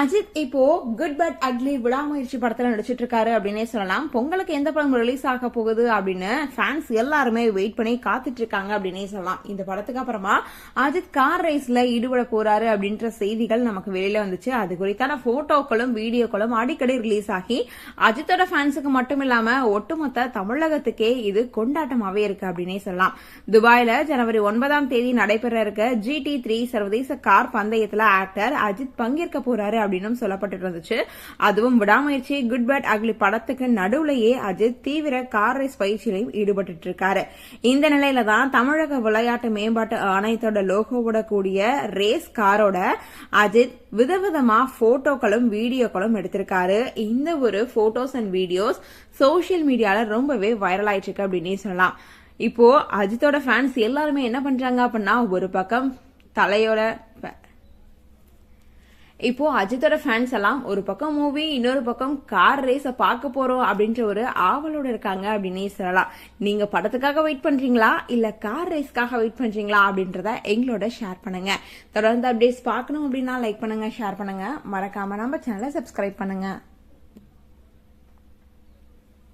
அஜித் இப்போ good but ugly விடாமுயற்சி படத்துல நடிச்சிட்டு இருக்காரு அப்படின்னே சொல்லலாம். பொங்கலுக்கு எந்த படம் ரிலீஸ் ஆக போகுது அப்படின்னு ஃபேன்ஸ் எல்லாருமே வெயிட் பண்ணி காத்துட்டு இருக்காங்க அப்படின்னே சொல்லலாம். இந்த படத்துக்கு அப்புறமா அஜித் கார் ரேஸ்ல ஈடுபட போறாரு அப்படின்ற செய்திகள் நமக்கு வெளியில வந்துச்சு. அது குறித்தான போட்டோக்களும் வீடியோக்களும் அடிக்கடி ரிலீஸ் ஆகி அஜித்தோட ஃபேன்ஸுக்கு மட்டும் இல்லாம ஒட்டுமொத்த தமிழகத்துக்கே இது கொண்டாட்டமாவே இருக்கு அப்படின்னே சொல்லலாம். துபாயில ஜனவரி ஒன்பதாம் தேதி நடைபெற இருக்க ஜிடி த்ரீ சர்வதேச கார் பந்தயத்துல ஆக்டர் அஜித் பங்கேற்க போறாரு அப்படின்னு சொல்லப்பட்டு இருந்துச்சு. அதுவும் விடாமுயற்சி குட் பேட் அக்லி படத்துக்கு நடுவுலயே அஜித் தீவிர கார் ரேஸ் பயிற்சியிலையும் ஈடுபட்டு இருக்காரு. இந்த நிலையில தான் தமிழக விளையாட்டு மேம்பாட்டு ஆணையத்தோட லோகோவோட கூடிய ரேஸ் காரோட அஜித் விதவிதமா போட்டோக்களும் வீடியோக்களும் எடுத்திருக்காரு. இந்த ஒரு போட்டோஸ் அண்ட் வீடியோஸ் சோசியல் மீடியால ரொம்பவே வைரல் ஆயிட்டு இருக்கு அப்படின்னே சொல்லலாம். இப்போ அஜித்தோட ஃபேன்ஸ் எல்லாருமே என்ன பண்றாங்க அப்படின்னா ஒரு பக்கம் தலையோட இப்போ அஜித்தோட ஃபேன்ஸ் எல்லாம் ஒரு பக்கம் மூவி இன்னொரு பக்கம் கார் ரேஸ பார்க்க போறோம் அப்படின்ற ஒரு ஆவலோட இருக்காங்க அப்படின்னே சொல்லலாம். நீங்க படத்துக்காக வெயிட் பண்றீங்களா? இல்ல கார் ரேஸ்க்காக வெயிட் பண்றீங்களா அப்படின்றத எங்களோட ஷேர் பண்ணுங்க. தொடர்ந்து அப்டேட்ஸ் பார்க்கணும் அப்படின்னா லைக் பண்ணுங்க ஷேர் பண்ணுங்க. மறக்காம நம்ம சேனலை சப்ஸ்கிரைப் பண்ணுங்க.